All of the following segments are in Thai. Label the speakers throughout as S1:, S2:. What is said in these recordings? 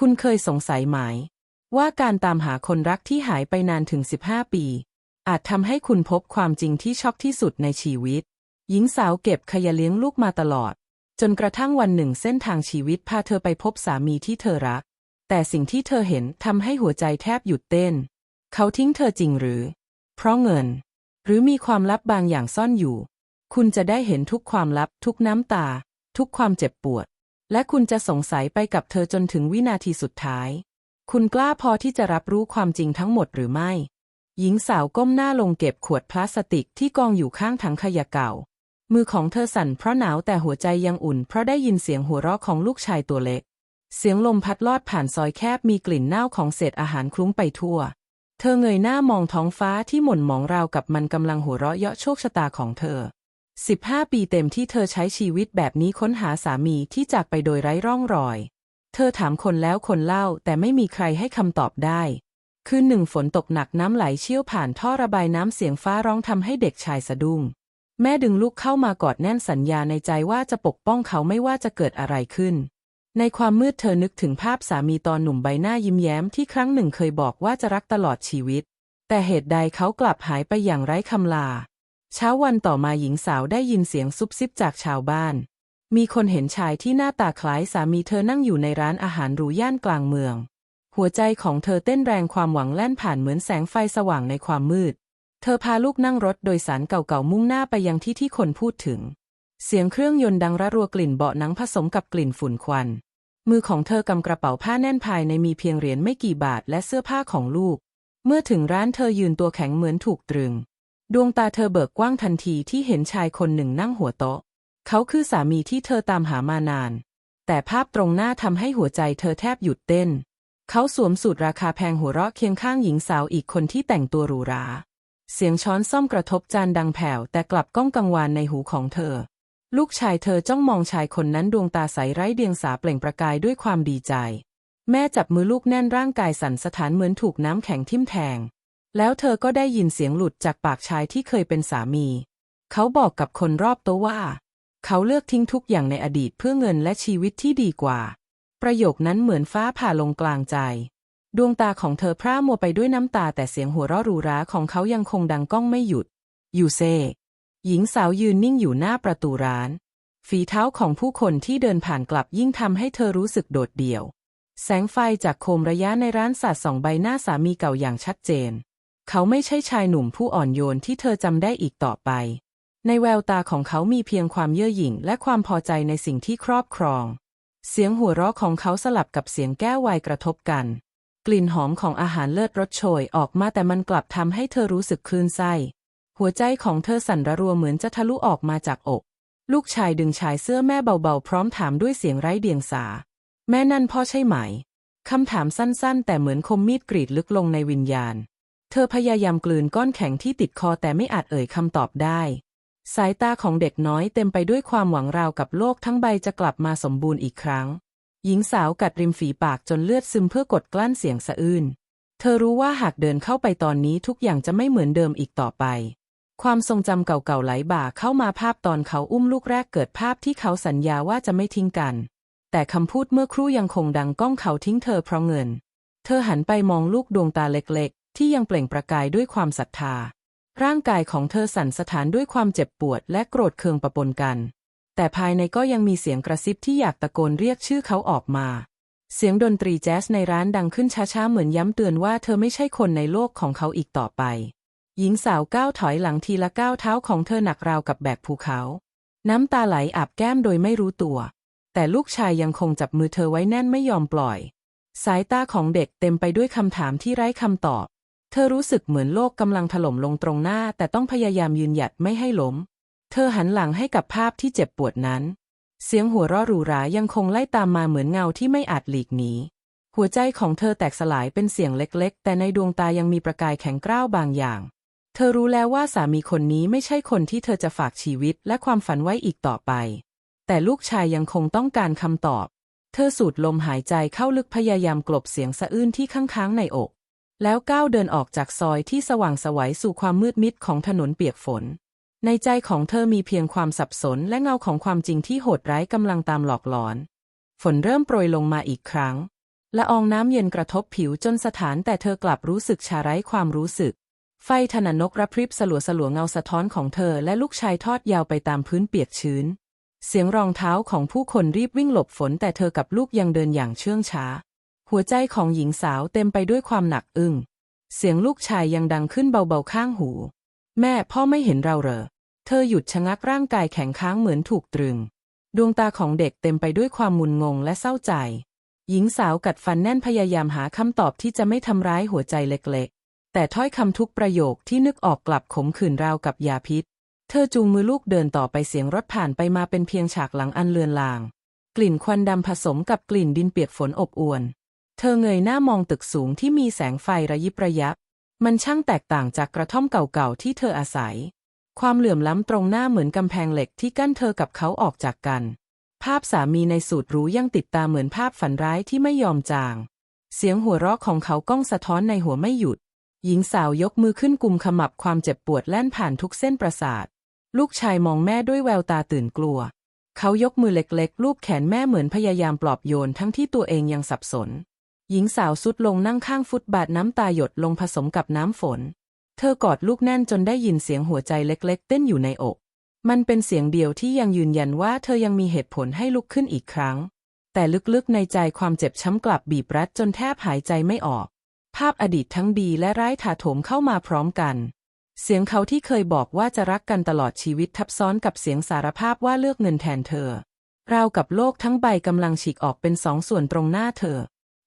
S1: คุณเคยสงสัยไหม ว่าการตามหาคนรักที่หายไปนานถึง 15 ปี อาจทำให้คุณพบความจริงที่ช็อกที่สุดในชีวิต หญิงสาวเก็บขยะเลี้ยงลูกมาตลอด จนกระทั่งวันหนึ่งเส้นทางชีวิตพาเธอไปพบสามีที่เธอรัก แต่สิ่งที่เธอเห็นทำให้หัวใจแทบหยุดเต้น เขาทิ้งเธอจริงหรือ เพราะเงิน หรือมีความลับบางอย่างซ่อนอยู่ คุณจะได้เห็นทุกความลับ ทุกน้ำตา ทุกความเจ็บปวด และคุณจะสงสัยไปกับเธอจนถึงวินาทีสุดท้าย คุณกล้าพอที่จะรับรู้ความจริงทั้งหมดหรือไม่ หญิงสาวก้มหน้าลงเก็บขวดพลาสติกที่กองอยู่ข้างถังขยะเก่า มือของเธอสั่นเพราะหนาวแต่หัวใจยังอุ่น เพราะได้ยินเสียงหัวเราะของลูกชายตัวเล็ก เสียงลมพัดลอดผ่านซอยแคบมีกลิ่นเน่าของเศษอาหารคลุ้งไปทั่ว เธอเงยหน้ามองท้องฟ้าที่หม่นหมองราวกับมันกำลังหัวเราะเยาะโชคชะตาของเธอ 15 ปีเต็มที่เธอใช้ชีวิตแบบนี้ค้นหาสามีที่จากไปโดยไร้ร่องรอย เธอถามคนแล้วคนเล่าแต่ไม่มีใครให้คำตอบได้ คืนหนึ่งฝนตกหนักน้ำไหลเชี่ยวผ่านท่อระบายน้ำเสียงฟ้าร้องทำให้เด็กชายสะดุ้ง แม่ดึงลูกเข้ามากอดแน่นสัญญาในใจว่าจะปกป้องเขาไม่ว่าจะเกิดอะไรขึ้น ในความมืดเธอนึกถึงภาพสามีตอนหนุ่มใบหน้ายิ้มแย้มที่ครั้งหนึ่งเคยบอกว่าจะรักตลอดชีวิต แต่เหตุใดเขากลับหายไปอย่างไร้คำลา เช้าวันต่อมาหญิงสาวได้ยินเสียงซุบซิบจากชาวบ้าน มีคนเห็นชายที่หน้าตาคล้ายสามีเธอนั่งอยู่ในร้านอาหารหรูย่านกลางเมือง หัวใจของเธอเต้นแรงความหวังแล่นผ่านเหมือนแสงไฟสว่างในความมืด เธอพาลูกนั่งรถโดยสารเก่าๆมุ่งหน้าไปยังที่ที่คนพูดถึง เสียงเครื่องยนต์ดังระรัวกลิ่นเบาะหนังผสมกับกลิ่นฝุ่นควัน มือของเธอกำกระเป๋าผ้าแน่นภายในมีเพียงเหรียญไม่กี่บาทและเสื้อผ้าของลูก เมื่อถึงร้านเธอยืนตัวแข็งเหมือนถูกตรึง ดวงตาเธอเบิกกว้างทันทีที่เห็นชายคนหนึ่งนั่งหัวโต๊ะ เขาคือสามีที่เธอตามหามานาน แต่ภาพตรงหน้าทำให้หัวใจเธอแทบหยุดเต้น เขาสวมสูทราคาแพงหัวเราะเคียงข้างหญิงสาวอีกคนที่แต่งตัวหรูหรา เสียงช้อนซ่อมกระทบจานดังแผ่วแต่กลับก้องกังวานในหูของเธอ ลูกชายเธอจ้องมองชายคนนั้นดวงตาใสไร้เดียงสาเปล่งประกายด้วยความดีใจ แม่จับมือลูกแน่นร่างกายสั่นสะท้านเหมือนถูกน้ำแข็งทิ่มแทง แล้วเธอก็ได้ยินเสียงหลุดจากปากชายที่เคยเป็นสามี เขาบอกกับคนรอบต๊ะว่า เขาเลือกทิ้งทุกอย่างในอดีตเพื่อเงินและชีวิตที่ดีกว่า ประโยคนั้นเหมือนฟ้าผ่าลงกลางใจ ดวงตาของเธอพร่ามัวไปด้วยน้ำตาแต่เสียงหัวเราะรูหราของเขายังคงดังก้องไม่หยุด ยูเซ่หญิงสาวยืนนิ่งอยู่หน้าประตูร้าน ฝีเท้าของผู้คนที่เดินผ่านกลับยิ่งทำให้เธอรู้สึกโดดเดี่ยว แสงไฟจากโคมระยะในร้านสาดส่องใบหน้าสามีเก่าอย่างชัดเจน เขาไม่ใช่ชายหนุ่มผู้อ่อนโยนที่เธอจำได้อีกต่อไป ในแววตาของเขามีเพียงความเย่อหยิ่งและความพอใจในสิ่งที่ครอบครอง เสียงหัวเราะของเขาสลับกับเสียงแก้วไวน์กระทบกัน กลิ่นหอมของอาหารเลิศรสโชยออกมาแต่มันกลับทำให้เธอรู้สึกคลื่นไส้ หัวใจของเธอสั่นระรัวเหมือนจะทะลุออกมาจากอก ลูกชายดึงชายเสื้อแม่เบาๆ พร้อมถามด้วยเสียงไร้เดียงสา แม่นั่นพ่อใช่ไหมคำถามสั้นๆ แต่เหมือนคมมีดกรีดลึกลงในวิญญาณ เธอพยายามกลืนก้อนแข็งที่ติดคอแต่ไม่อาจเอ่ยคำตอบได้ สายตาของเด็กน้อยเต็มไปด้วยความหวังราวกับโลกทั้งใบจะกลับมาสมบูรณ์อีกครั้ง หญิงสาวกัดริมฝีปากจนเลือดซึมเพื่อกดกลั้นเสียงสะอื้น เธอรู้ว่าหากเดินเข้าไปตอนนี้ทุกอย่างจะไม่เหมือนเดิมอีกต่อไป ความทรงจำเก่าๆไหลบ่าเข้ามาภาพตอนเขาอุ้มลูกแรกเกิดภาพที่เขาสัญญาว่าจะไม่ทิ้งกัน แต่คำพูดเมื่อครู่ยังคงดังก้องเขาทิ้งเธอเพราะเงิน เธอหันไปมองลูกดวงตาเล็ก ที่ยังเปล่งประกายด้วยความศรัทธา ร่างกายของเธอสั่นสะท้านด้วยความเจ็บปวดและโกรธเคืองปะปนกัน แต่ภายในก็ยังมีเสียงกระซิบที่อยากตะโกนเรียกชื่อเขาออกมา เสียงดนตรีแจ๊สในร้านดังขึ้นช้าๆเหมือนย้ำเตือนว่าเธอไม่ใช่คนในโลกของเขาอีกต่อไป หญิงสาวก้าวถอยหลังทีละก้าวเท้าของเธอหนักราวกับแบกภูเขา น้ำตาไหลอาบแก้มโดยไม่รู้ตัว แต่ลูกชายยังคงจับมือเธอไว้แน่นไม่ยอมปล่อยสายตาของเด็กเต็มไปด้วยคำถามที่ไร้คำตอบ เธอรู้สึกเหมือนโลกกำลังถล่มลงตรงหน้า แต่ต้องพยายามยืนหยัดไม่ให้ล้ม เธอหันหลังให้กับภาพที่เจ็บปวดนั้น เสียงหัวเราะหรูหรายังคงไล่ตามมาเหมือนเงาที่ไม่อาจหลีกหนี หัวใจของเธอแตกสลายเป็นเสียงเล็กๆ แต่ในดวงตายังมีประกายแข็งกร้าวบางอย่าง เธอรู้แล้วว่าสามีคนนี้ไม่ใช่คนที่เธอจะฝากชีวิตและความฝันไว้อีกต่อไป แต่ลูกชายยังคงต้องการคำตอบ เธอสูดลมหายใจเข้าลึกพยายามกลบเสียงสะอื้นที่ค้างๆในอก แล้วก้าวเดินออกจากซอยที่สว่างสวัยสู่ความมืดมิดของถนนเปียกฝน ในใจของเธอมีเพียงความสับสนและเงาของความจริงที่โหดร้ายกำลังตามหลอกหลอน ฝนเริ่มโปรยลงมาอีกครั้ง ละอองน้ำเย็นกระทบผิวจนสถานแต่เธอกลับรู้สึกชาไร้ความรู้สึก ไฟถนนนกระพริบสลัวสลัวเงาสะท้อนของเธอและลูกชายทอดยาวไปตามพื้นเปียกชื้น เสียงรองเท้าของผู้คนรีบวิ่งหลบฝนแต่เธอกับลูกยังเดินอย่างเชื่องช้า หัวใจของหญิงสาวเต็มไปด้วยความหนักอึ้ง เสียงลูกชายยังดังขึ้นเบาๆข้างหู แม่พ่อไม่เห็นเราเหรอ เธอหยุดชะงักร่างกายแข็งค้างเหมือนถูกตรึง ดวงตาของเด็กเต็มไปด้วยความมุนงงและเศร้าใจ หญิงสาวกัดฟันแน่นพยายามหาคำตอบที่จะไม่ทำร้ายหัวใจเล็กๆ แต่ถ้อยคำทุกประโยคที่นึกออกกลับขมขื่นราวกับยาพิษ เธอจูงมือลูกเดินต่อไปเสียงรถผ่านไปมาเป็นเพียงฉากหลังอันเลือนลาง กลิ่นควันดำผสมกับกลิ่นดินเปียกฝนอบอวน เธอเงยหน้ามองตึกสูงที่มีแสงไฟระยิบระยับ มันช่างแตกต่างจากกระท่อมเก่าๆที่เธออาศัย ความเหลื่อมล้ำตรงหน้าเหมือนกำแพงเหล็กที่กั้นเธอกับเขาออกจากกัน ภาพสามีในสูตรหรู้ยังติดตาเหมือนภาพฝันร้ายที่ไม่ยอมจาง เสียงหัวเราะของเขาก้องสะท้อนในหัวไม่หยุด หญิงสาวยกมือขึ้นกุมขมับความเจ็บปวดแล่นผ่านทุกเส้นประสาท ลูกชายมองแม่ด้วยแววตาตื่นกลัว เขายกมือเล็กๆลูบแขนแม่เหมือนพยายามปลอบโยนทั้งที่ตัวเองยังสับสน หญิงสาวสุดลงนั่งข้างฟุตบาทน้ำตาหยดลงผสมกับน้ำฝน เธอกอดลูกแน่นจนได้ยินเสียงหัวใจเล็กๆ เต้นอยู่ในอก มันเป็นเสียงเดียวที่ยังยืนยันว่าเธอยังมีเหตุผลให้ลุกขึ้นอีกครั้ง แต่ลึกๆในใจความเจ็บช้ำกลับบีบรัดจนแทบหายใจไม่ออก ภาพอดีตทั้งดีและร้ายถาโถมเข้ามาพร้อมกัน เสียงเขาที่เคยบอกว่าจะรักกันตลอดชีวิตทับซ้อนกับเสียงสารภาพว่าเลือกเงินแทนเธอราวกับโลกทั้งใบกำลังฉีกออกเป็นสองส่วนตรงหน้าเธอ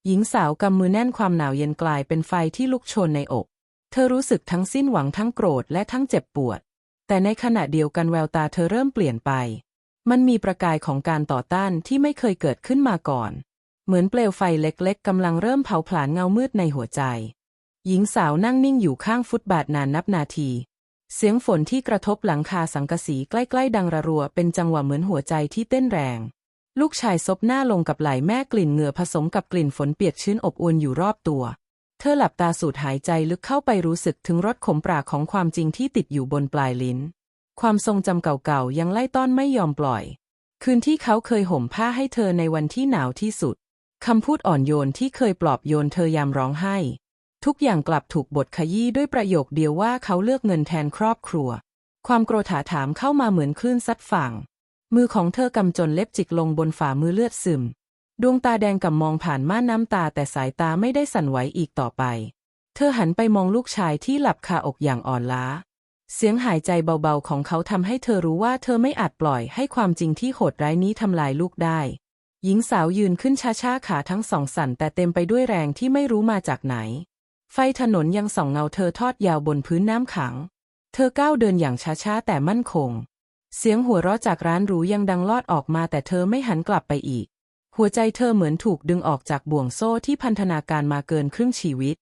S1: หญิงสาวกำมือแน่นความหนาวเย็นกลายเป็นไฟที่ลุกโชนในอก เธอรู้สึกทั้งสิ้นหวังทั้งโกรธและทั้งเจ็บปวด แต่ในขณะเดียวกันแววตาเธอเริ่มเปลี่ยนไป มันมีประกายของการต่อต้านที่ไม่เคยเกิดขึ้นมาก่อน เหมือนเปลวไฟเล็กๆกำลังเริ่มเผาผลาญเงามืดในหัวใจ หญิงสาวนั่งนิ่งอยู่ข้างฟุตบาทนานนับนาที เสียงฝนที่กระทบหลังคาสังกะสีใกล้ๆดังระรัวเป็นจังหวะเหมือนหัวใจที่เต้นแรง ลูกชายซบหน้าลงกับไหล่แม่กลิ่นเหงื่อผสมกับกลิ่นฝนเปียกชื้นอบอวลอยู่รอบตัว เธอหลับตาสูดหายใจลึกเข้าไปรู้สึกถึงรสขมปราของความจริงที่ติดอยู่บนปลายลิ้น ความทรงจำเก่าๆยังไล่ต้อนไม่ยอมปล่อย คืนที่เขาเคยห่มผ้าให้เธอในวันที่หนาวที่สุดคำพูดอ่อนโยนที่เคยปลอบโยนเธอยามร้องไห้ ทุกอย่างกลับถูกบทขยี้ด้วยประโยคเดียวว่าเขาเลือกเงินแทนครอบครัว ความโกรธาถามเข้ามาเหมือนคลื่นซัดฝั่ง มือของเธอกำจนเล็บจิกลงบนฝ่ามือเลือดซึม ดวงตาแดงกำมองผ่านม่านน้ำตาแต่สายตาไม่ได้สั่นไหวอีกต่อไป เธอหันไปมองลูกชายที่หลับคาอกอย่างอ่อนล้า เสียงหายใจเบาๆของเขาทำให้เธอรู้ว่าเธอไม่อาจปล่อยให้ความจริงที่โหดร้ายนี้ทำลายลูกได้ หญิงสาวยืนขึ้นช้าๆขาทั้งสองสั่นแต่เต็มไปด้วยแรงที่ไม่รู้มาจากไหน ไฟถนนยังส่องเงาเธอทอดยาวบนพื้นน้ำขัง เธอก้าวเดินอย่างช้าๆแต่มั่นคง เสียงหัวเราะจากร้านหรูยังดังลอดออกมาแต่เธอไม่หันกลับไปอีก หัวใจเธอเหมือนถูกดึงออกจากบ่วงโซ่ที่พันธนาการมาเกินครึ่งชีวิต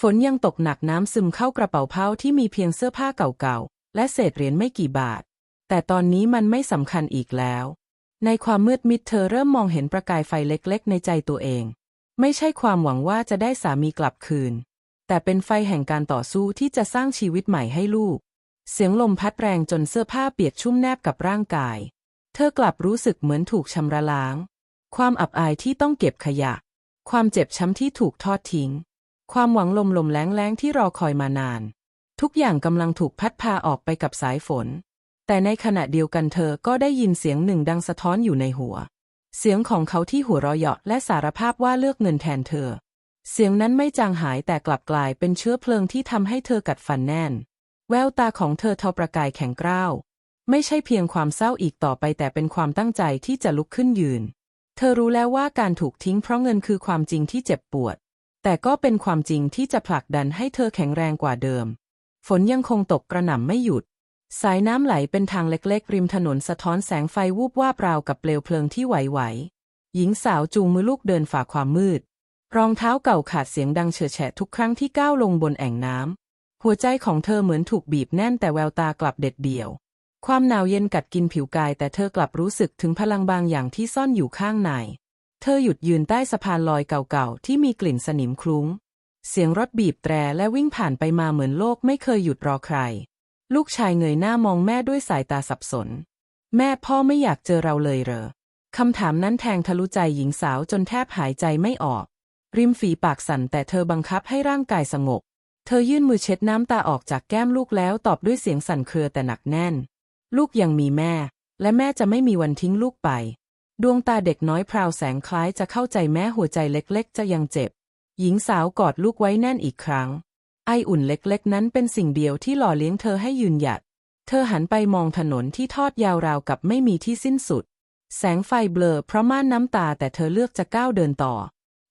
S1: ฝนยังตกหนักน้ำซึมเข้ากระเป๋าเผ้าที่มีเพียงเสื้อผ้าเก่าๆ และเศษเหรียญไม่กี่บาท แต่ตอนนี้มันไม่สำคัญอีกแล้ว ในความมืดมิดเธอเริ่มมองเห็นประกายไฟเล็กๆ ในใจตัวเอง ไม่ใช่ความหวังว่าจะได้สามีกลับคืน แต่เป็นไฟแห่งการต่อสู้ที่จะสร้างชีวิตใหม่ให้ลูก เสียงลมพัดแรงจนเสื้อผ้าเปียกชุ่มแนบกับร่างกาย เธอกลับรู้สึกเหมือนถูกชำระล้าง ความอับอายที่ต้องเก็บขยะ ความเจ็บช้ำที่ถูกทอดทิ้ง ความหวังลมลมแล้งแล้งที่รอคอยมานาน ทุกอย่างกำลังถูกพัดพาออกไปกับสายฝน แต่ในขณะเดียวกันเธอก็ได้ยินเสียงหนึ่งดังสะท้อนอยู่ในหัว เสียงของเขาที่หัวเราะเยาะและสารภาพว่าเลือกเงินแทนเธอ เสียงนั้นไม่จางหายแต่กลับกลายเป็นเชื้อเพลิงที่ทำให้เธอกัดฟันแน่น แววตาของเธอทอประกายแข็งกร้าว ไม่ใช่เพียงความเศร้าอีกต่อไปแต่เป็นความตั้งใจที่จะลุกขึ้นยืน เธอรู้แล้วว่าการถูกทิ้งเพราะเงินคือความจริงที่เจ็บปวด แต่ก็เป็นความจริงที่จะผลักดันให้เธอแข็งแรงกว่าเดิม ฝนยังคงตกกระหน่ำไม่หยุด สายน้ำไหลเป็นทางเล็กๆ ริมถนนสะท้อนแสงไฟวูบวาบราวกับเปลวเพลิงที่ไหวๆหญิงสาวจูงมือลูกเดินฝ่าความมืด รองเท้าเก่าขาดเสียงดังเฉอะแฉะทุกครั้งที่ก้าวลงบนแอ่งน้ำ หัวใจของเธอเหมือนถูกบีบแน่นแต่แววตากลับเด็ดเดี่ยว ความหนาวเย็นกัดกินผิวกายแต่เธอกลับรู้สึกถึงพลังบางอย่างที่ซ่อนอยู่ข้างใน เธอหยุดยืนใต้สะพานลอยเก่าๆที่มีกลิ่นสนิมคลุ้ง เสียงรถบีบแตรและวิ่งผ่านไปมาเหมือนโลกไม่เคยหยุดรอใคร ลูกชายเงยหน้ามองแม่ด้วยสายตาสับสน แม่พ่อไม่อยากเจอเราเลยเหรอคำถามนั้นแทงทะลุใจหญิงสาวจนแทบหายใจไม่ออก ริมฝีปากสั่นแต่เธอบังคับให้ร่างกายสงบ เธอยื่นมือเช็ดน้ำตาออกจากแก้มลูกแล้วตอบด้วยเสียงสั่นเครือแต่หนักแน่น ลูกยังมีแม่ และแม่จะไม่มีวันทิ้งลูกไป ดวงตาเด็กน้อยพราวแสงคล้ายจะเข้าใจแม้หัวใจเล็กๆ จะยังเจ็บ หญิงสาวกอดลูกไว้แน่นอีกครั้ง ไออุ่นเล็กๆ นั้นเป็นสิ่งเดียวที่หล่อเลี้ยงเธอให้ยืนหยัด เธอหันไปมองถนนที่ทอดยาวราวกับไม่มีที่สิ้นสุด แสงไฟเบลอเพราะม่านน้ำตาแต่เธอเลือกจะก้าวเดินต่อ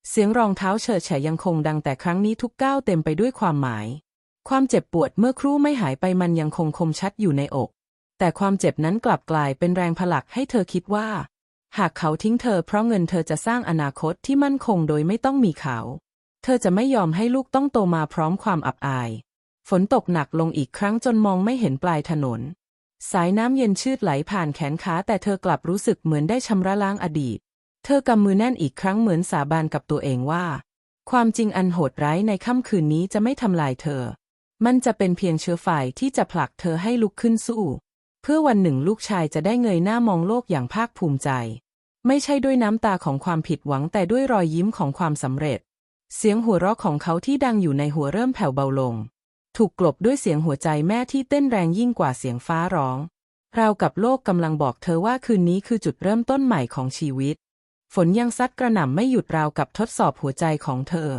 S1: เสียงรองเท้าเฉิดแฉยังคงดังแต่ครั้งนี้ทุกก้าวเต็มไปด้วยความหมาย ความเจ็บปวดเมื่อครู่ไม่หายไปมันยังคงคมชัดอยู่ในอก แต่ความเจ็บนั้นกลับกลายเป็นแรงผลักให้เธอคิดว่า หากเขาทิ้งเธอเพราะเงินเธอจะสร้างอนาคตที่มั่นคงโดยไม่ต้องมีเขา เธอจะไม่ยอมให้ลูกต้องโตมาพร้อมความอับอาย ฝนตกหนักลงอีกครั้งจนมองไม่เห็นปลายถนน สายน้ำเย็นชืดไหลผ่านแขนขาแต่เธอกลับรู้สึกเหมือนได้ชำระล้างอดีต เธอกำมือแน่นอีกครั้งเหมือนสาบานกับตัวเองว่า ความจริงอันโหดร้ายในค่ำคืนนี้จะไม่ทำลายเธอ มันจะเป็นเพียงเชื้อไฟที่จะผลักเธอให้ลุกขึ้นสู้ เพื่อวันหนึ่งลูกชายจะได้เงยหน้ามองโลกอย่างภาคภูมิใจ ไม่ใช่ด้วยน้ำตาของความผิดหวังแต่ด้วยรอยยิ้มของความสำเร็จ เสียงหัวเราะของเขาที่ดังอยู่ในหัวเริ่มแผ่วเบาลง ถูกกลบด้วยเสียงหัวใจแม่ที่เต้นแรงยิ่งกว่าเสียงฟ้าร้องราวกับโลกกำลังบอกเธอว่าคืนนี้คือจุดเริ่มต้นใหม่ของชีวิต ฝนยังซัดกระหน่ำไม่หยุดราวกับทดสอบหัวใจของเธอ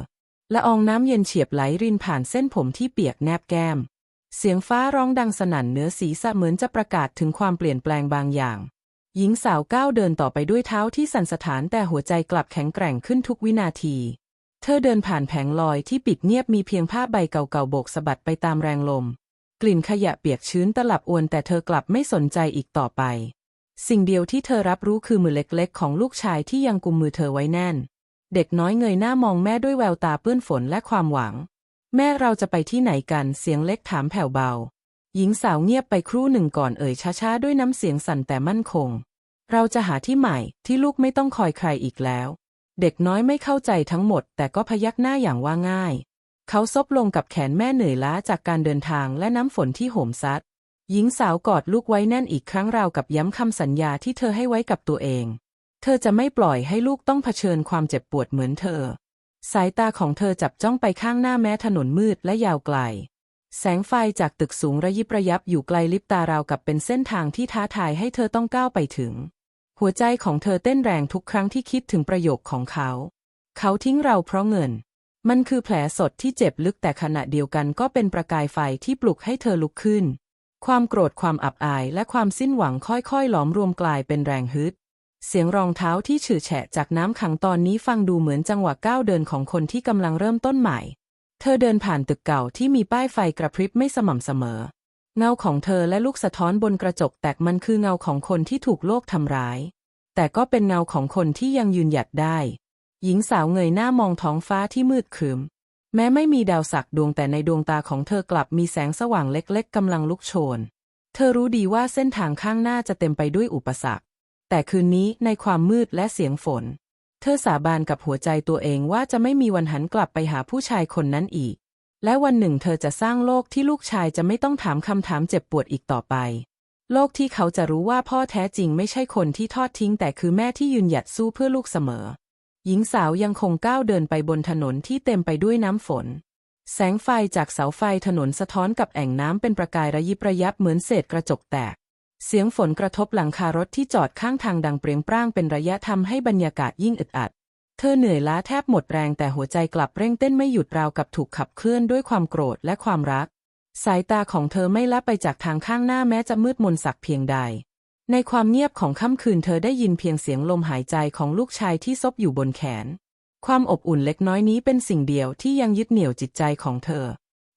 S1: ละอองน้ำเย็นเฉียบไหลรินผ่านเส้นผมที่เปียกแนบแก้ม เสียงฟ้าร้องดังสนั่นเหนือศีรษะเหมือนจะประกาศถึงความเปลี่ยนแปลงบางอย่าง หญิงสาวก้าวเดินต่อไปด้วยเท้าที่สั่นสะท้านแต่หัวใจกลับแข็งแกร่งขึ้นทุกวินาที เธอเดินผ่านแผงลอยที่ปิดเงียบมีเพียงผ้าใบเก่าๆโบกสะบัดไปตามแรงลม กลิ่นขยะเปียกชื้นตลับอวนแต่เธอกลับไม่สนใจอีกต่อไป สิ่งเดียวที่เธอรับรู้คือมือเล็กๆ ของลูกชายที่ยังกุมมือเธอไว้แน่น เด็กน้อยเงยหน้ามองแม่ด้วยแววตาเปื้อนฝนและความหวัง แม่เราจะไปที่ไหนกันเสียงเล็กถามแผ่วเบา หญิงสาวเงียบไปครู่หนึ่งก่อนเอ่ยช้าๆ ด้วยน้ำเสียงสั่นแต่มั่นคง เราจะหาที่ใหม่ที่ลูกไม่ต้องคอยใครอีกแล้ว เด็กน้อยไม่เข้าใจทั้งหมด แต่ก็พยักหน้าอย่างว่าง่าย เขาซบลงกับแขนแม่เหนื่อยล้าจากการเดินทางและน้ำฝนที่โหมซัด หญิงสาวกอดลูกไว้แน่นอีกครั้งราวกับย้ำคำสัญญาที่เธอให้ไว้กับตัวเอง เธอจะไม่ปล่อยให้ลูกต้องเผชิญความเจ็บปวดเหมือนเธอ สายตาของเธอจับจ้องไปข้างหน้าแม้ถนนมืดและยาวไกล แสงไฟจากตึกสูงระยิบระยับอยู่ไกลลิบตาราวกับเป็นเส้นทางที่ท้าทายให้เธอต้องก้าวไปถึง หัวใจของเธอเต้นแรงทุกครั้งที่คิดถึงประโยคของเขา เขาทิ้งเราเพราะเงิน มันคือแผลสดที่เจ็บลึกแต่ขณะเดียวกันก็เป็นประกายไฟที่ปลุกให้เธอลุกขึ้น ความโกรธความอับอายและความสิ้นหวังค่อยๆ หลอมรวมกลายเป็นแรงฮึด เสียงรองเท้าที่ฉื่อแฉะจากน้ำขังตอนนี้ฟังดูเหมือนจังหวะก้าวเดินของคนที่กำลังเริ่มต้นใหม่ เธอเดินผ่านตึกเก่าที่มีป้ายไฟกระพริบไม่สม่ำเสมอ เงาของเธอและลูกสะท้อนบนกระจกแตกมันคือเงาของคนที่ถูกโลกทำร้าย แต่ก็เป็นเงาของคนที่ยังยืนหยัดได้ หญิงสาวเงยหน้ามองท้องฟ้าที่มืดครึ้ม แม้ไม่มีดาวศักดวงแต่ในดวงตาของเธอกลับมีแสงสว่างเล็กๆกำลังลุกโชน เธอรู้ดีว่าเส้นทางข้างหน้าจะเต็มไปด้วยอุปสรรค แต่คืนนี้ในความมืดและเสียงฝน เธอสาบานกับหัวใจตัวเองว่าจะไม่มีวันหันกลับไปหาผู้ชายคนนั้นอีก และวันหนึ่งเธอจะสร้างโลกที่ลูกชายจะไม่ต้องถามคำถามเจ็บปวดอีกต่อไป โลกที่เขาจะรู้ว่าพ่อแท้จริงไม่ใช่คนที่ทอดทิ้งแต่คือแม่ที่ยืนหยัดสู้เพื่อลูกเสมอ หญิงสาวยังคงก้าวเดินไปบนถนนที่เต็มไปด้วยน้ำฝน แสงไฟจากเสาไฟถนนสะท้อนกับแอ่งน้ำเป็นประกายระยิบระยับเหมือนเศษกระจกแตก เสียงฝนกระทบหลังคารถที่จอดข้างทางดังเปรียงปร้างเป็นระยะทำให้บรรยากาศยิ่งอึดอัด เธอเหนื่อยล้าแทบหมดแรงแต่หัวใจกลับเร่งเต้นไม่หยุดราวกับถูกขับเคลื่อนด้วยความโกรธและความรัก สายตาของเธอไม่ละไปจากทางข้างหน้าแม้จะมืดมนสักเพียงใด ในความเงียบของค่ำคืนเธอได้ยินเพียงเสียงลมหายใจของลูกชายที่ซบอยู่บนแขน ความอบอุ่นเล็กน้อยนี้เป็นสิ่งเดียวที่ยังยึดเหนี่ยวจิตใจของเธอ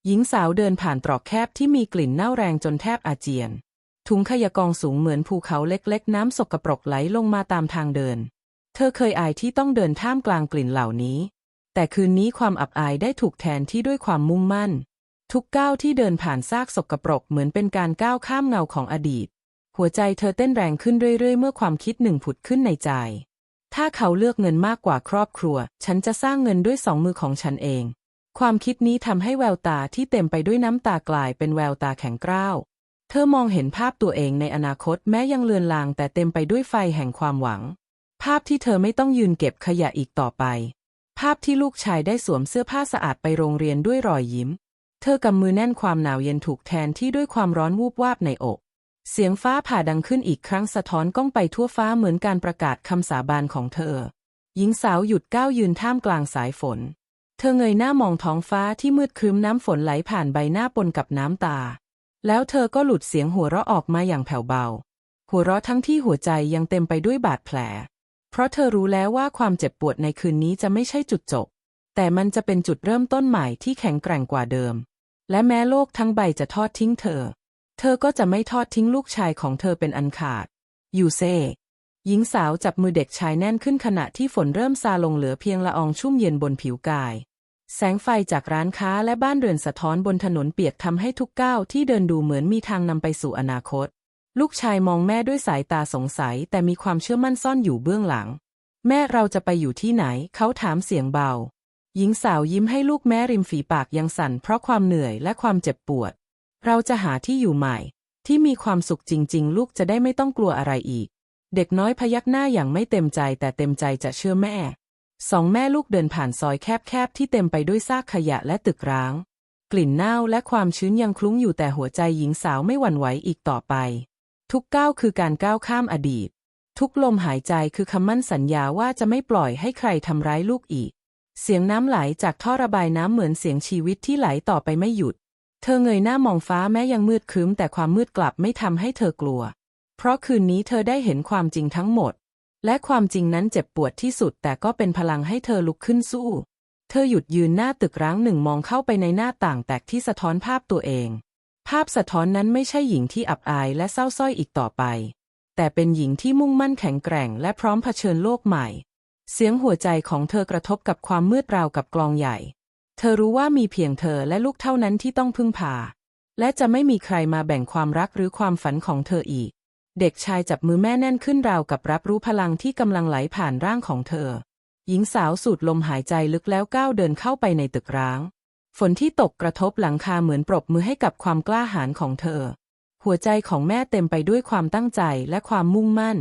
S1: หญิงสาวเดินผ่านตรอกแคบที่มีกลิ่นเน่าแรงจนแทบอาเจียน ถุงขยะกองสูงเหมือนภูเขาเล็กๆ น้ำสกปรกไหลลงมาตามทางเดิน เธอเคยอายที่ต้องเดินท่ามกลางกลิ่นเหล่านี้ แต่คืนนี้ความอับอายได้ถูกแทนที่ด้วยความมุ่งมั่น ทุกก้าวที่เดินผ่านซากสกปรกเหมือนเป็นการก้าวข้ามเงาของอดีต หัวใจเธอเต้นแรงขึ้นเรื่อยๆ เมื่อความคิดหนึ่งผุดขึ้นในใจ ถ้าเขาเลือกเงินมากกว่าครอบครัว ฉันจะสร้างเงินด้วยสองมือของฉันเอง ความคิดนี้ทำให้แววตาที่เต็มไปด้วยน้ำตากลายเป็นแววตาแข็งกร้าว เธอมองเห็นภาพตัวเองในอนาคตแม้ยังเลือนลางแต่เต็มไปด้วยไฟแห่งความหวัง ภาพที่เธอไม่ต้องยืนเก็บขยะอีกต่อไป ภาพที่ลูกชายได้สวมเสื้อผ้าสะอาดไปโรงเรียนด้วยรอยยิ้ม เธอกำมือแน่นความหนาวเย็นถูกแทนที่ด้วยความร้อนวูบวาบในอก เสียงฟ้าผ่าดังขึ้นอีกครั้งสะท้อนก้องไปทั่วฟ้าเหมือนการประกาศคำสาบานของเธอ หญิงสาวหยุดก้าวยืนท่ามกลางสายฝน เธอเงยหน้ามองท้องฟ้าที่มืดครึ้มน้ำฝนไหลผ่านใบหน้าปนกับน้ำตา แล้วเธอก็หลุดเสียงหัวเราะออกมาอย่างแผ่วเบา หัวเราะทั้งที่หัวใจยังเต็มไปด้วยบาดแผล เพราะเธอรู้แล้วว่าความเจ็บปวดในคืนนี้จะไม่ใช่จุดจบ แต่มันจะเป็นจุดเริ่มต้นใหม่ที่แข็งแกร่งกว่าเดิม และแม้โลกทั้งใบจะทอดทิ้งเธอ เธอก็จะไม่ทอดทิ้งลูกชายของเธอเป็นอันขาด ยูเซ่หญิงสาวจับมือเด็กชายแน่นขึ้นขณะที่ฝนเริ่มซาลงเหลือเพียงละอองชุ่มเย็นบนผิวกาย แสงไฟจากร้านค้าและบ้านเรือนสะท้อนบนถนนเปียกทำให้ทุกก้าวที่เดินดูเหมือนมีทางนำไปสู่อนาคต ลูกชายมองแม่ด้วยสายตาสงสัย แต่มีความเชื่อมั่นซ่อนอยู่เบื้องหลัง แม่เราจะไปอยู่ที่ไหน เขาถามเสียงเบา หญิงสาวยิ้มให้ลูกแม่ริมฝีปากยังสั่นเพราะความเหนื่อยและความเจ็บปวด เราจะหาที่อยู่ใหม่ ที่มีความสุขจริง ๆ ลูกจะได้ไม่ต้องกลัวอะไรอีก เด็กน้อยพยักหน้าอย่างไม่เต็มใจแต่เต็มใจจะเชื่อแม่ สองแม่ลูกเดินผ่านซอยแคบๆที่เต็มไปด้วยซากขยะและตึกร้าง กลิ่นเน่าและความชื้นยังคลุ้งอยู่แต่หัวใจหญิงสาวไม่หวั่นไหวอีกต่อไป ทุกก้าวคือการก้าวข้ามอดีต ทุกลมหายใจคือคำมั่นสัญญาว่าจะไม่ปล่อยให้ใครทำร้ายลูกอีก เสียงน้ำไหลจากท่อระบายน้ำเหมือนเสียงชีวิตที่ไหลต่อไปไม่หยุด เธอเงยหน้ามองฟ้าแม้ยังมืดครึ้มแต่ความมืดกลับไม่ทำให้เธอกลัว เพราะคืนนี้เธอได้เห็นความจริงทั้งหมด และความจริงนั้นเจ็บปวดที่สุดแต่ก็เป็นพลังให้เธอลุกขึ้นสู้ เธอหยุดยืนหน้าตึกร้างหนึ่งมองเข้าไปในหน้าต่างแตกที่สะท้อนภาพตัวเอง ภาพสะท้อนนั้นไม่ใช่หญิงที่อับอายและเศร้าส้อยอีกต่อไป แต่เป็นหญิงที่มุ่งมั่นแข็งแกร่งและพร้อมเผชิญโลกใหม่ เสียงหัวใจของเธอกระทบกับความมืดราวกับกลองใหญ่ เธอรู้ว่ามีเพียงเธอและลูกเท่านั้นที่ต้องพึ่งพา และจะไม่มีใครมาแบ่งความรักหรือความฝันของเธออีก เด็กชายจับมือแม่แน่นขึ้นราวกับรับรู้พลังที่กำลังไหลผ่านร่างของเธอ หญิงสาวสูดลมหายใจลึกแล้วก้าวเดินเข้าไปในตึกร้าง ฝนที่ตกกระทบหลังคาเหมือนปรบมือให้กับความกล้าหาญของเธอ หัวใจของแม่เต็มไปด้วยความตั้งใจและความมุ่งมั่น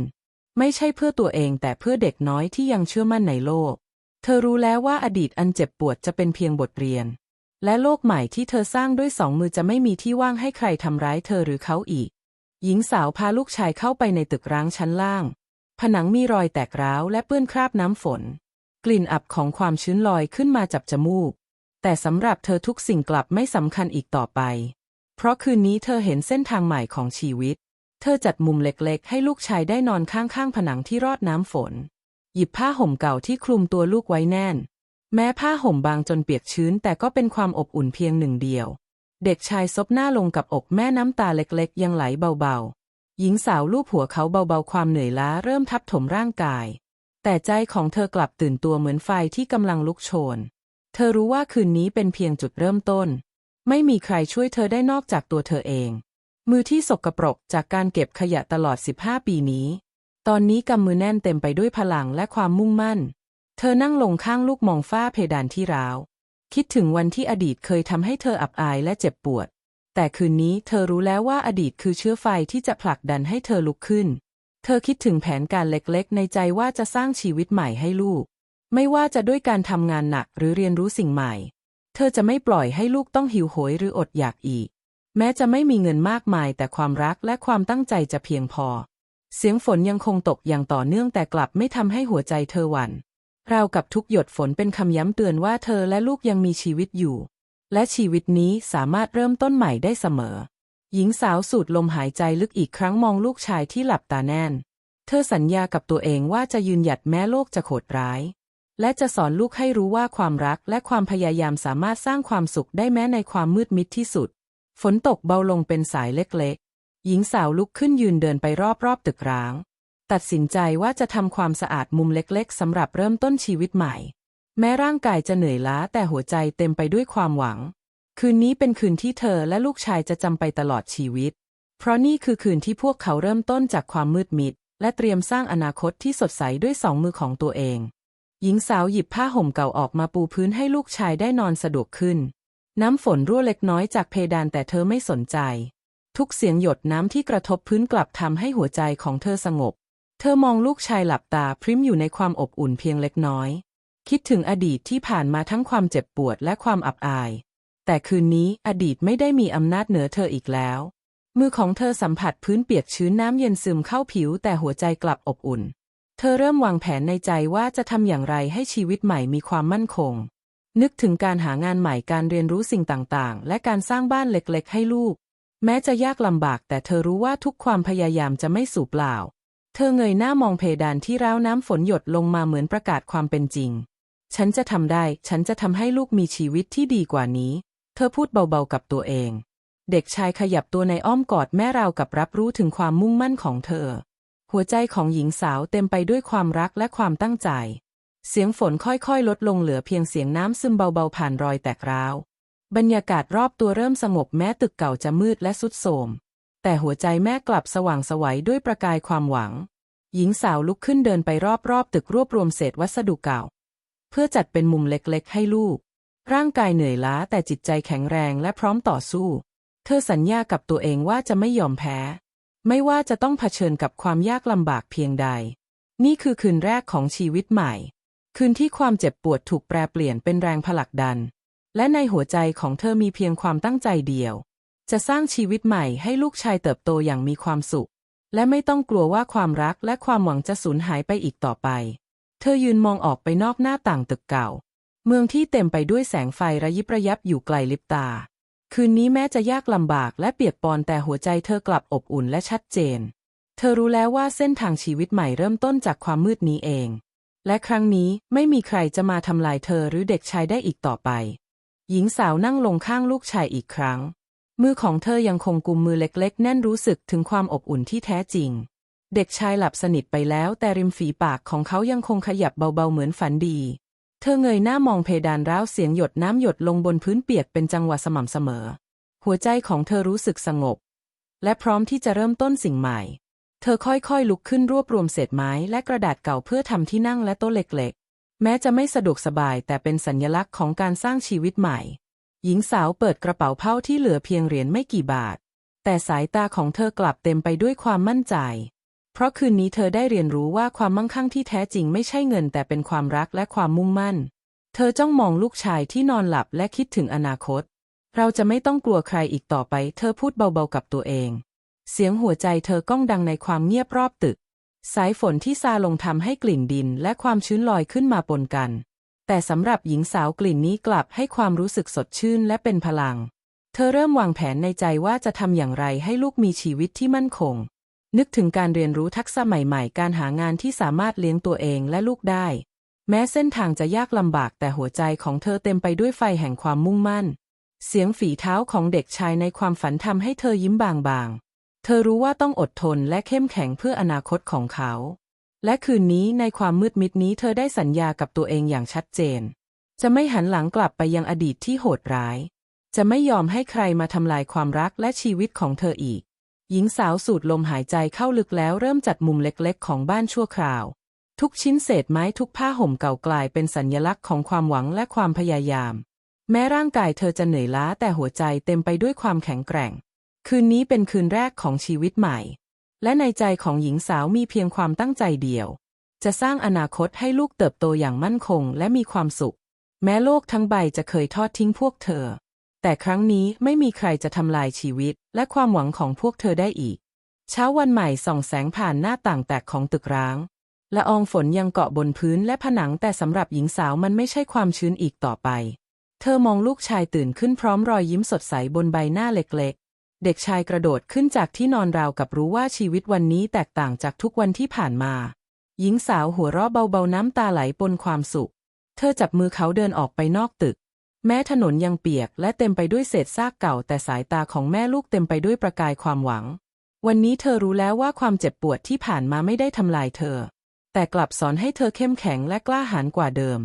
S1: ไม่ใช่เพื่อตัวเองแต่เพื่อเด็กน้อยที่ยังเชื่อมั่นในโลก เธอรู้แล้วว่าอดีตอันเจ็บปวดจะเป็นเพียงบทเรียน และโลกใหม่ที่เธอสร้างด้วยสองมือจะไม่มีที่ว่างให้ใครทำร้ายเธอหรือเขาอีก หญิงสาวพาลูกชายเข้าไปในตึกร้างชั้นล่าง ผนังมีรอยแตกร้าวและเปื้อนคราบน้ำฝน กลิ่นอับของความชื้นลอยขึ้นมาจับจมูก แต่สำหรับเธอทุกสิ่งกลับไม่สำคัญอีกต่อไป เพราะคืนนี้เธอเห็นเส้นทางใหม่ของชีวิต เธอจัดมุมเล็กๆ ให้ลูกชายได้นอนข้างๆผนังที่รอดน้ำฝน หยิบผ้าห่มเก่าที่คลุมตัวลูกไว้แน่น แม้ผ้าห่มบางจนเปียกชื้น แต่ก็เป็นความอบอุ่นเพียงหนึ่งเดียว เด็กชายซบหน้าลงกับอกแม่น้ำตาเล็กๆ ยังไหลเบาๆ หญิงสาวลูบหัวเขาเบาๆ ความเหนื่อยล้าเริ่มทับถมร่างกาย แต่ใจของเธอกลับตื่นตัวเหมือนไฟที่กำลังลุกโชน เธอรู้ว่าคืนนี้เป็นเพียงจุดเริ่มต้น ไม่มีใครช่วยเธอได้นอกจากตัวเธอเอง มือที่สกปรกจากการเก็บขยะตลอด 15 ปีนี้ ตอนนี้กำมือแน่นเต็มไปด้วยพลังและความมุ่งมั่น เธอนั่งลงข้างลูกมองฝ้าเพดานที่ร้าว คิดถึงวันที่อดีตเคยทำให้เธออับอายและเจ็บปวด แต่คืนนี้เธอรู้แล้วว่าอดีตคือเชื้อไฟที่จะผลักดันให้เธอลุกขึ้น เธอคิดถึงแผนการเล็กๆ ในใจว่าจะสร้างชีวิตใหม่ให้ลูก ไม่ว่าจะด้วยการทำงานหนักหรือเรียนรู้สิ่งใหม่ เธอจะไม่ปล่อยให้ลูกต้องหิวโหยหรืออดอยากอีก แม้จะไม่มีเงินมากมายแต่ความรักและความตั้งใจจะเพียงพอ เสียงฝนยังคงตกอย่างต่อเนื่องแต่กลับไม่ทำให้หัวใจเธอหวั่นราวกับทุกหยดฝนเป็นคำย้ำเตือนว่าเธอและลูกยังมีชีวิตอยู่ และชีวิตนี้สามารถเริ่มต้นใหม่ได้เสมอ หญิงสาวสูดลมหายใจลึกอีกครั้งมองลูกชายที่หลับตาแน่น เธอสัญญากับตัวเองว่าจะยืนหยัดแม้โลกจะโหดร้าย และจะสอนลูกให้รู้ว่าความรักและความพยายามสามารถสร้างความสุขได้แม้ในความมืดมิดที่สุด ฝนตกเบาลงเป็นสายเล็ก หญิงสาวลุกขึ้นยืนเดินไปรอบๆตึกร้าง ตัดสินใจว่าจะทำความสะอาดมุมเล็กๆสำหรับเริ่มต้นชีวิตใหม่ แม้ร่างกายจะเหนื่อยล้าแต่หัวใจเต็มไปด้วยความหวัง คืนนี้เป็นคืนที่เธอและลูกชายจะจำไปตลอดชีวิต เพราะนี่คือคืนที่พวกเขาเริ่มต้นจากความมืดมิด และเตรียมสร้างอนาคตที่สดใสด้วยสองมือของตัวเอง หญิงสาวหยิบผ้าห่มเก่าออกมาปูพื้นให้ลูกชายได้นอนสะดวกขึ้น น้ำฝนรั่วเล็กน้อยจากเพดานแต่เธอไม่สนใจ ทุกเสียงหยดน้ำที่กระทบพื้นกลับทำให้หัวใจของเธอสงบ เธอมองลูกชายหลับตาพริ้มอยู่ในความอบอุ่นเพียงเล็กน้อย คิดถึงอดีตที่ผ่านมาทั้งความเจ็บปวดและความอับอาย แต่คืนนี้อดีตไม่ได้มีอำนาจเหนือเธออีกแล้ว มือของเธอสัมผัสพื้นเปียกชื้นน้ำเย็นซึมเข้าผิว แต่หัวใจกลับอบอุ่น เธอเริ่มวางแผนในใจว่าจะทำอย่างไรให้ชีวิตใหม่มีความมั่นคง นึกถึงการหางานใหม่การเรียนรู้สิ่งต่างๆ และการสร้างบ้านเล็กๆ ให้ลูก แม้จะยากลำบากแต่เธอรู้ว่าทุกความพยายามจะไม่สูญเปล่า เธอเงยหน้ามองเพดานที่ร้าวน้ำฝนหยดลงมาเหมือนประกาศความเป็นจริง ฉันจะทำได้ ฉันจะทำให้ลูกมีชีวิตที่ดีกว่านี้ เธอพูดเบาๆกับตัวเอง เด็กชายขยับตัวในอ้อมกอดแม่ราวกับรับรู้ถึงความมุ่งมั่นของเธอ หัวใจของหญิงสาวเต็มไปด้วยความรักและความตั้งใจ เสียงฝนค่อยๆ ลดลงเหลือเพียงเสียงน้ำซึมเบาๆผ่านรอยแตกร้าว บรรยากาศรอบตัวเริ่มสงบแม้ตึกเก่าจะมืดและสุดโทมแต่หัวใจแม่กลับสว่างสวัยด้วยประกายความหวัง หญิงสาวลุกขึ้นเดินไปรอบๆตึกรวบรวมเศษวัสดุเก่า เพื่อจัดเป็นมุมเล็กๆ ให้ลูก ร่างกายเหนื่อยล้าแต่จิตใจแข็งแรงและพร้อมต่อสู้ เธอสัญญากับตัวเองว่าจะไม่ยอมแพ้ ไม่ว่าจะต้องเผชิญกับความยากลำบากเพียงใด นี่คือคืนแรกของชีวิตใหม่ คืนที่ความเจ็บปวดถูกแปรเปลี่ยนเป็นแรงผลักดัน และในหัวใจของเธอมีเพียงความตั้งใจเดียว จะสร้างชีวิตใหม่ให้ลูกชายเติบโตอย่างมีความสุข และไม่ต้องกลัวว่าความรักและความหวังจะสูญหายไปอีกต่อไป เธอยืนมองออกไปนอกหน้าต่างตึกเก่า เมืองที่เต็มไปด้วยแสงไฟระยิบระยับอยู่ไกลลิบตา คืนนี้แม้จะยากลำบากและเปียกปอนแต่หัวใจเธอกลับอบอุ่นและชัดเจน เธอรู้แล้วว่าเส้นทางชีวิตใหม่เริ่มต้นจากความมืดนี้เอง และครั้งนี้ไม่มีใครจะมาทำลายเธอหรือเด็กชายได้อีกต่อไป หญิงสาวนั่งลงข้างลูกชายอีกครั้ง มือของเธอยังคงกุมมือเล็กๆ แน่นรู้สึกถึงความอบอุ่นที่แท้จริง เด็กชายหลับสนิทไปแล้วแต่ริมฝีปากของเขายังคงขยับเบาๆเหมือนฝันดี เธอเงยหน้ามองเพดานร้าวเสียงหยดน้ำหยดลงบนพื้นเปียกเป็นจังหวะสม่ำเสมอ หัวใจของเธอรู้สึกสงบ และพร้อมที่จะเริ่มต้นสิ่งใหม่ เธอค่อยๆลุกขึ้นรวบรวมเศษไม้และกระดาษเก่าเพื่อทำที่นั่งและโต๊ะเล็กๆ แม้จะไม่สะดวกสบายแต่เป็นสัญลักษณ์ของการสร้างชีวิตใหม่ หญิงสาวเปิดกระเป๋าเผ้าที่เหลือเพียงเหรียญไม่กี่บาท แต่สายตาของเธอกลับเต็มไปด้วยความมั่นใจ เพราะคืนนี้เธอได้เรียนรู้ว่าความมั่งคั่งที่แท้จริงไม่ใช่เงินแต่เป็นความรักและความมุ่งมั่น เธอจ้องมองลูกชายที่นอนหลับและคิดถึงอนาคต เราจะไม่ต้องกลัวใครอีกต่อไป เธอพูดเบาๆกับตัวเอง เสียงหัวใจเธอก้องดังในความเงียบรอบตึก สายฝนที่ซาลงทำให้กลิ่นดินและความชื้นลอยขึ้นมาปนกัน แต่สำหรับหญิงสาวกลิ่นนี้กลับให้ความรู้สึกสดชื่นและเป็นพลัง เธอเริ่มวางแผนในใจว่าจะทำอย่างไรให้ลูกมีชีวิตที่มั่นคง นึกถึงการเรียนรู้ทักษะใหม่ๆ การหางานที่สามารถเลี้ยงตัวเองและลูกได้ แม้เส้นทางจะยากลำบากแต่หัวใจของเธอเต็มไปด้วยไฟแห่งความมุ่งมั่น เสียงฝีเท้าของเด็กชายในความฝันทำให้เธอยิ้มบางๆ เธอรู้ว่าต้องอดทนและเข้มแข็งเพื่ออนาคตของเขา และคืนนี้ในความมืดมิดนี้เธอได้สัญญากับตัวเองอย่างชัดเจน จะไม่หันหลังกลับไปยังอดีตที่โหดร้าย จะไม่ยอมให้ใครมาทำลายความรักและชีวิตของเธออีก หญิงสาวสูดลมหายใจเข้าลึกแล้วเริ่มจัดมุมเล็กๆ ของบ้านชั่วคราว ทุกชิ้นเศษไม้ทุกผ้าห่มเก่ากลายเป็นสัญญลักษณ์ของความหวังและความพยายาม แม้ร่างกายเธอจะเหนื่อยล้าแต่หัวใจเต็มไปด้วยความแข็งแกร่ง คืนนี้เป็นคืนแรกของชีวิตใหม่ และในใจของหญิงสาวมีเพียงความตั้งใจเดียว จะสร้างอนาคตให้ลูกเติบโตอย่างมั่นคงและมีความสุข แม้โลกทั้งใบจะเคยทอดทิ้งพวกเธอ แต่ครั้งนี้ไม่มีใครจะทำลายชีวิตและความหวังของพวกเธอได้อีก เช้าวันใหม่ส่องแสงผ่านหน้าต่างแตกของตึกร้างละอองฝนยังเกาะบนพื้นและผนังแต่สำหรับหญิงสาวมันไม่ใช่ความชื้นอีกต่อไป เธอมองลูกชายตื่นขึ้นพร้อมรอยยิ้มสดใสบนใบหน้าเล็ก เด็กชายกระโดดขึ้นจากที่นอนราวกับรู้ว่าชีวิตวันนี้แตกต่างจากทุกวันที่ผ่านมา หญิงสาวหัวเราะเบาๆน้ำตาไหลปนความสุข เธอจับมือเขาเดินออกไปนอกตึก แม้ถนนยังเปียกและเต็มไปด้วยเศษซากเก่า แต่สายตาของแม่ลูกเต็มไปด้วยประกายความหวัง วันนี้เธอรู้แล้วว่าความเจ็บปวดที่ผ่านมาไม่ได้ทำลายเธอ แต่กลับสอนให้เธอเข้มแข็งและกล้าหาญกว่าเดิม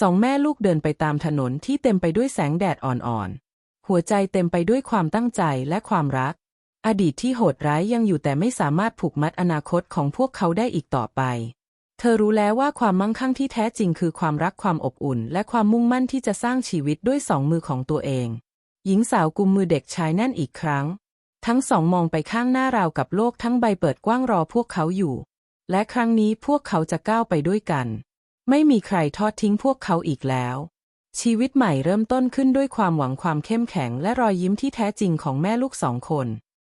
S1: สองแม่ลูกเดินไปตามถนนที่เต็มไปด้วยแสงแดดอ่อนๆ หัวใจเต็มไปด้วยความตั้งใจและความรัก อดีตที่โหดร้ายยังอยู่แต่ไม่สามารถผูกมัดอนาคตของพวกเขาได้อีกต่อไป เธอรู้แล้วว่าความมั่งคั่งที่แท้จริงคือความรักความอบอุ่น และความมุ่งมั่นที่จะสร้างชีวิตด้วยสองมือของตัวเอง หญิงสาวกุมมือเด็กชายแน่นอีกครั้ง ทั้งสองมองไปข้างหน้าราวกับโลกทั้งใบเปิดกว้างรอพวกเขาอยู่ และครั้งนี้พวกเขาจะก้าวไปด้วยกัน ไม่มีใครทอดทิ้งพวกเขาอีกแล้ว ชีวิตใหม่เริ่มต้นขึ้นด้วยความหวังความเข้มแข็งและรอยยิ้มที่แท้จริงของแม่ลูกสองคน